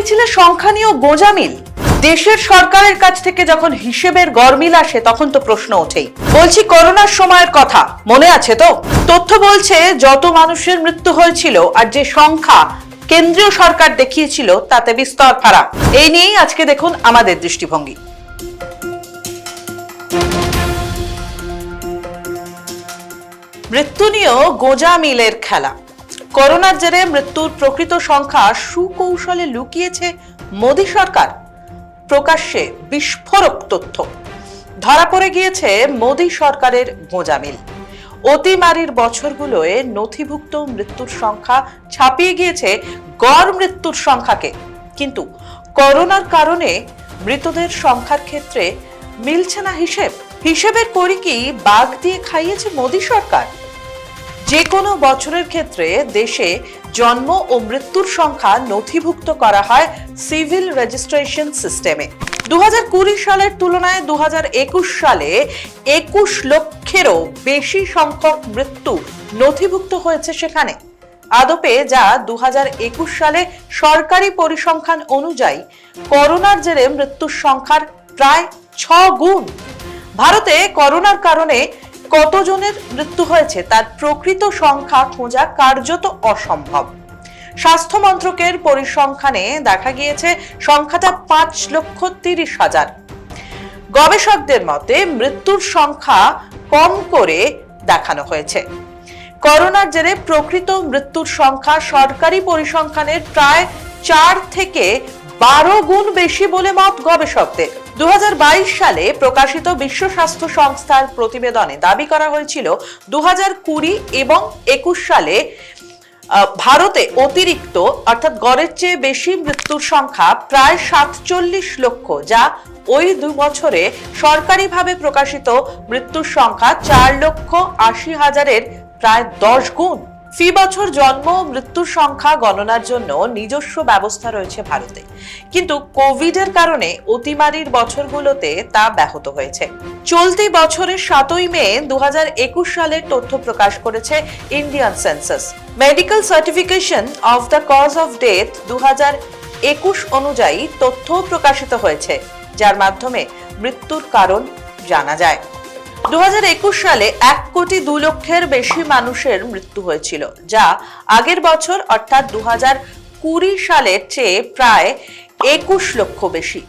মিছিলের সংখ্যা নিয়েও গোঁজামিল। দেশের সরকারের কাছ থেকে যখন হিসেবের গরমিল আসে, তখন তো প্রশ্ন ওঠেই। বলছি করোনার সময়ের কথা, মনে আছে তো? তথ্য বলছে, যত মানুষের মৃত্যু হয়েছিল আর যে সংখ্যা কেন্দ্রীয় সরকার দেখিয়েছিল, তাতে বিস্তর ফারাক। এই নিয়েই আজকে দেখুন আমাদের দৃষ্টিভঙ্গি। মৃত্যু নিয়েও গোজা মিলের খেলা। করোনার জেরে মৃত্যুর প্রকৃত সংখ্যা সুকৌশলে লুকিয়েছে মোদী সরকার। প্রকাশ্যে বিস্ফোরক তথ্য। ধরা পড়ে গিয়েছে মোদী সরকারের গোঁজামিল অতিমারির বছরগুলোয় নথিভুক্ত মৃত্যুর সংখ্যা ছাপিয়ে গিয়েছে গড় মৃত্যুর সংখ্যাকে। কিন্তু করোনার কারণে মৃতদের সংখ্যার ক্ষেত্রে মিলছে না হিসেব। হিসেবের করি কি বাঘ দিয়ে খাইয়েছে মোদী সরকার? যে কোনো বছরের ক্ষেত্রে দেশে জন্ম ও মৃত্যুর সংখ্যা নথিভুক্ত করা হয় সিভিল রেজিস্ট্রেশন সিস্টেমে। দু সালের তুলনায় দু সালে একুশ লক্ষেরও বেশি সংখ্যক মৃত্যু নথিভুক্ত হয়েছে সেখানে। আদপে যা দু হাজার একুশ সালে সরকারি পরিসংখ্যান অনুযায়ী করোনার জেরে মৃত্যুর সংখ্যার প্রায় ছ গুণ ভারতে করোনার কারণে কতজনের মৃত্যু হয়েছে তার প্রকৃত সংখ্যা খোঁজা কার্যত অসম্ভব। স্বাস্থ্য মন্ত্রকের পরিসংখ্যানে দেখা গিয়েছে সংখ্যাটা পাঁচ লক্ষ তিরিশ হাজার। গবেষকদের মতে মৃত্যুর সংখ্যা কম করে দেখানো হয়েছে। করোনার জেরে প্রকৃত মৃত্যুর সংখ্যা সরকারি পরিসংখ্যানের প্রায় চার থেকে বারো গুণ বেশি বলে মত গবেষকদের। দু হাজার বাইশ সালে প্রকাশিত বিশ্ব স্বাস্থ্য সংস্থার প্রতিবেদনে দাবি করা হয়েছিল দু হাজার কুড়ি এবং একুশ সালে ভারতে অতিরিক্ত, অর্থাৎ গড়ের চেয়ে বেশি মৃত্যুর সংখ্যা প্রায় সাতচল্লিশ লক্ষ, যা ওই দুই বছরে সরকারিভাবে প্রকাশিত মৃত্যুর সংখ্যা চার লক্ষ আশি হাজারের প্রায় দশ গুণ। ফি বছর জন্ম, মৃত্যুর সংখ্যা গণনার জন্য নিজস্ব ব্যবস্থা রয়েছে ভারতে। কিন্তু কোভিডের কারণে অতিমারির বছরগুলোতে তা ব্যাহত হয়েছে। চলতি বছরের সাতই মে দু সালের তথ্য প্রকাশ করেছে Indian census. Medical certification of the cause of death দু অনুযায়ী তথ্য প্রকাশিত হয়েছে, যার মাধ্যমে মৃত্যুর কারণ জানা যায়। দু হাজার একুশ সালে এক কোটি দু লক্ষের বেশি মানুষের মৃত্যু হয়েছিল, যা আগের বছর অর্থাৎ দু কুড়ি সালের চেয়ে প্রায় একুশ লক্ষ বেশি।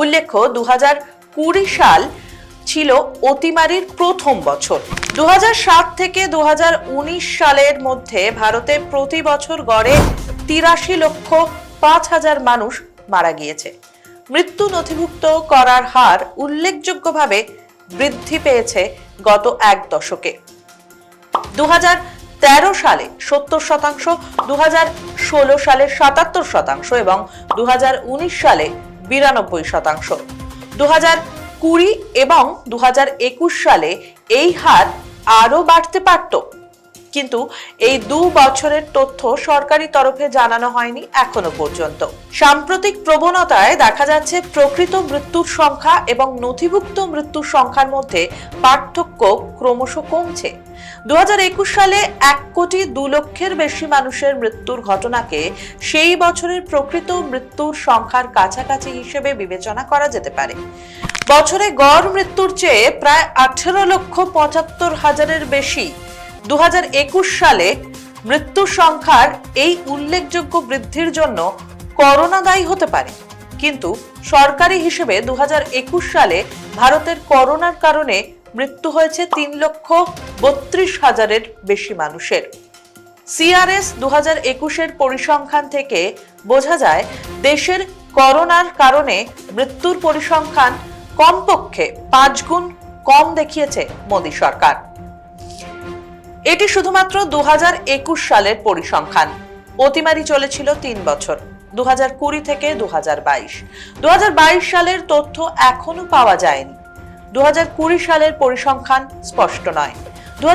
উল্লেখ্য দু কুড়ি সাল ছিল অতিমারির প্রথম বছর। দু থেকে দু হাজার উনিশ সালের মধ্যে ভারতে প্রতি বছর গড়ে তিরাশি লক্ষ পাঁচ হাজার মানুষ মারা গিয়েছে। মৃত্যু নথিভুক্ত করার হার উল্লেখযোগ্যভাবে বৃদ্ধি পেয়েছে গত এক দশকে। দু তেরো সালে সত্তর শতাংশ দু ষোলো সালে সাতাত্তর শতাংশ এবং দু হাজার উনিশ সালে বিরানব্বই শতাংশ। দু কুড়ি এবং দু একুশ সালে এই হার আরও বাড়তে পারত। কিন্তু এই দু বছরের তথ্য সরকারি তরফে জানানো হয়নি এখনও পর্যন্ত। সাম্প্রতিক প্রবণতায় দেখা যাচ্ছে প্রকৃত মৃত্যুর সংখ্যা এবং নথিভুক্ত মৃত্যুর সংখ্যার মধ্যে পার্থক্য ক্রমশ কমছে। দুহাজার একুশ সালে এক কোটি দু লক্ষের বেশি মানুষের মৃত্যুর ঘটনাকে সেই বছরের প্রকৃত মৃত্যুর সংখ্যার কাছাকাছি হিসেবে বিবেচনা করা যেতে পারে। বছরে গড় মৃত্যুর চেয়ে প্রায় আঠেরো লক্ষ পঁচাত্তর হাজারের বেশি দু হাজার একুশ সালে মৃত্যুর সংখ্যার এই উল্লেখযোগ্য বৃদ্ধির জন্য করোনা দায়ী হতে পারে। কিন্তু সরকারি হিসেবে দু হাজার একুশ সালে ভারতের করোনার কারণে মৃত্যু হয়েছে তিন লক্ষ বত্রিশ হাজারের বেশি মানুষের। সিআরএস দু হাজার একুশের পরিসংখ্যান থেকে বোঝা যায়, দেশের করোনার কারণে মৃত্যুর পরিসংখ্যান কমপক্ষে পাঁচ গুণ কম দেখিয়েছে মোদী সরকার। এটি শুধুমাত্র দু সালের পরিসংখ্যান। অতিমারি চলেছিল তিন বছর দু থেকে দু দু সালের তথ্য এখনও পাওয়া যায়নি। দু সালের পরিসংখ্যান স্পষ্ট নয়। দু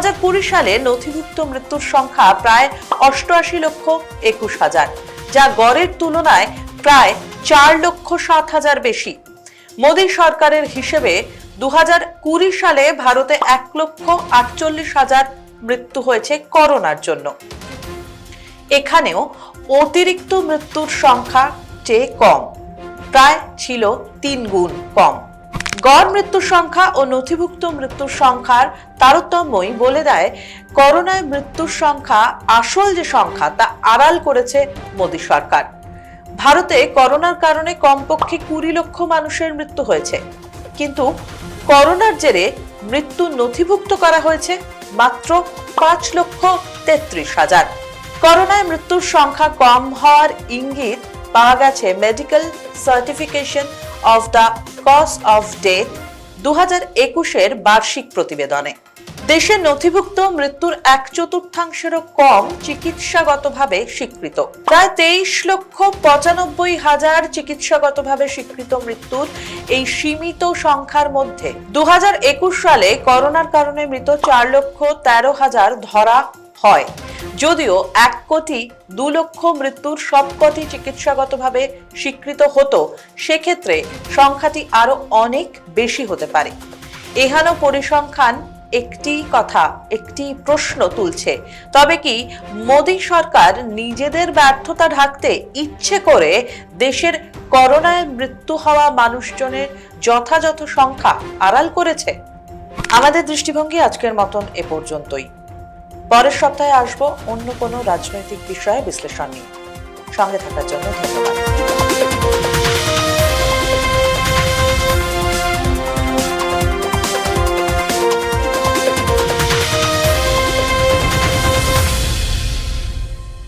সালে নথিভুক্ত মৃত্যুর সংখ্যা প্রায় অষ্টআশি লক্ষ একুশ হাজার, যা গড়ের তুলনায় প্রায় চার লক্ষ সাত হাজার বেশি। মোদী সরকারের হিসেবে দু সালে ভারতে এক লক্ষ আটচল্লিশ হাজার মৃত্যু হয়েছে করোনার জন্য। এখানেও অতিরিক্ত মৃত্যুর সংখ্যা চেয়ে কম। প্রায় ছিল তিন গুণ কম। গড় মৃত্যুর সংখ্যা ও নথিভুক্ত মৃত্যুর সংখ্যার তারতম্যই বলে দেয়, করোনায় মৃত্যুর সংখ্যা আসল যে সংখ্যা তা আড়াল করেছে মোদী সরকার। ভারতে করোনার কারণে কমপক্ষে কুড়ি লক্ষ মানুষের মৃত্যু হয়েছে। কিন্তু করোনার জেরে মৃত্যু নথিভুক্ত করা হয়েছে মাত্র পাঁচ লক্ষ তেত্রিশ হাজার। করোনায় মৃত্যুর সংখ্যা কম হওয়ার ইঙ্গিত পাওয়া গেছে medical certification of the cause of death দু হাজার একুশের বার্ষিক প্রতিবেদনে। দেশের নথিভুক্ত মৃত্যুর এক চতুর্থাংশেরও কম চিকিৎসাগতভাবে স্বীকৃত। প্রায় তেইশ লক্ষ পঁচানব্বই হাজার চিকিৎসাগতভাবে স্বীকৃত মৃত্যুর এই সীমিত সংখ্যার মধ্যে দু হাজার একুশ সালে করোনার কারণে মৃত চার লক্ষ তেরো হাজার ধরা হয়। যদিও এক কোটি দু লক্ষ মৃত্যুর সবকটি চিকিৎসাগতভাবে স্বীকৃত হতো, সেক্ষেত্রে সংখ্যাটি আরও অনেক বেশি হতে পারে। এহানো পরিসংখ্যান একটি কথা, একটি প্রশ্ন তুলছে। তবে কি মোদী সরকার নিজেদের ব্যর্থতা ঢাকতে ইচ্ছে করে দেশের করোনায় মৃত্যু হওয়া মানুষজনের যথাযথ সংখ্যা আড়াল করেছে? আমাদের দৃষ্টিভঙ্গি আজকের মতন এ পর্যন্তই। পরের সপ্তাহে আসব অন্য কোনো রাজনৈতিক বিষয়ে বিশ্লেষণ নিয়ে। সঙ্গে থাকার জন্য ধন্যবাদ।